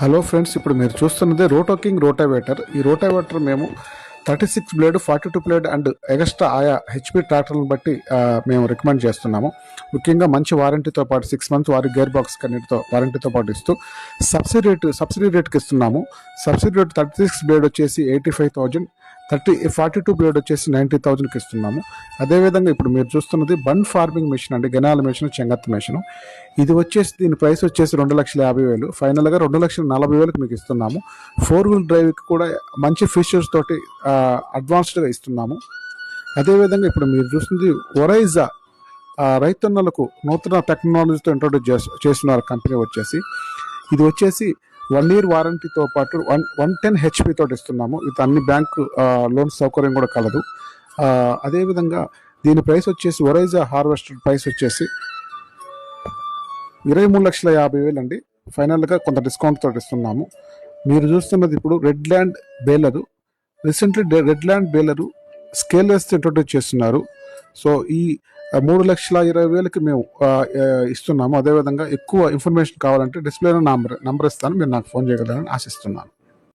Hello friends ఇప్పుడు మీరు చూస్తున్నది రోటోకింగ్ రోటావేటర్. ఈ రోటావేటర్ మేము thirty six blade forty two blade and extra ఆయా హెచ్పి ట్రాక్టర్లను బట్టి మేము రికమెండ్ చేస్తున్నాము. ముఖ్యంగా మంచి వారంటీతో పాటు సిక్స్ మంత్స్ వారి గేర్ బాక్స్ కన్నిటితో వారంటీతో పాటు ఇస్తూ సబ్సిడీ రేట్ సబ్సిడీ రేట్కి ఇస్తున్నాము. Subsidy rate thirty six blade వచ్చేసి eighty five thousand. Thirty forty two blade వచ్చేసి నైంటీ థౌజండ్కి ఇస్తున్నాము. అదేవిధంగా ఇప్పుడు మీరు చూస్తున్నది బన్ ఫార్మింగ్ మిషన్ అండి గెనాల మిషన్ చెంగత్ మిషన్. ఇది వచ్చేసి దీని ప్రైస్ వచ్చేసి రెండు లక్షల యాభై వేలు. ఫైనల్గా రెండు లక్షల నలభై వేలకు మీకు ఇస్తున్నాము. ఫోర్ వీల్ డ్రైవ్కి కూడా మంచి ఫీచర్స్ తోటి అడ్వాన్స్డ్గా ఇస్తున్నాము. అదేవిధంగా ఇప్పుడు మీరు చూస్తుంది ఒరైజా రైతన్నలకు నూతన టెక్నాలజీతో ఇంట్రొడ్యూస్ చేస్తున్నారు కంపెనీ వచ్చేసి. ఇది వచ్చేసి వన్ ఇయర్ వారంటీతో పాటు వన్ వన్ టెన్ హెచ్పి తోటి ఇస్తున్నాము. ఇది అన్ని బ్యాంకు లోన్ సౌకర్యం కూడా కలదు. అదేవిధంగా దీని ప్రైస్ వచ్చేసి ఒరైజా హార్వెస్టర్ ప్రైస్ వచ్చేసి ఇరవై మూడు లక్షల యాభై వేలు అండి. ఫైనల్గా కొంత డిస్కౌంట్ తోటి ఇస్తున్నాము. మీరు చూస్తున్నది ఇప్పుడు red land baler. Recently red land baler scale వేస్తే ఇంట్రొడ్యూస్ చేస్తున్నారు. సో ఈ మూడు లక్షల ఇరవై వేలకి మేము ఇస్తున్నాము. అదేవిధంగా ఎక్కువ ఇన్ఫర్మేషన్ కావాలంటే డిస్ప్లేలో నంబర్ నంబర్ ఇస్తాను. మీరు నాకు ఫోన్ చేయగలరని ఆశిస్తున్నాను.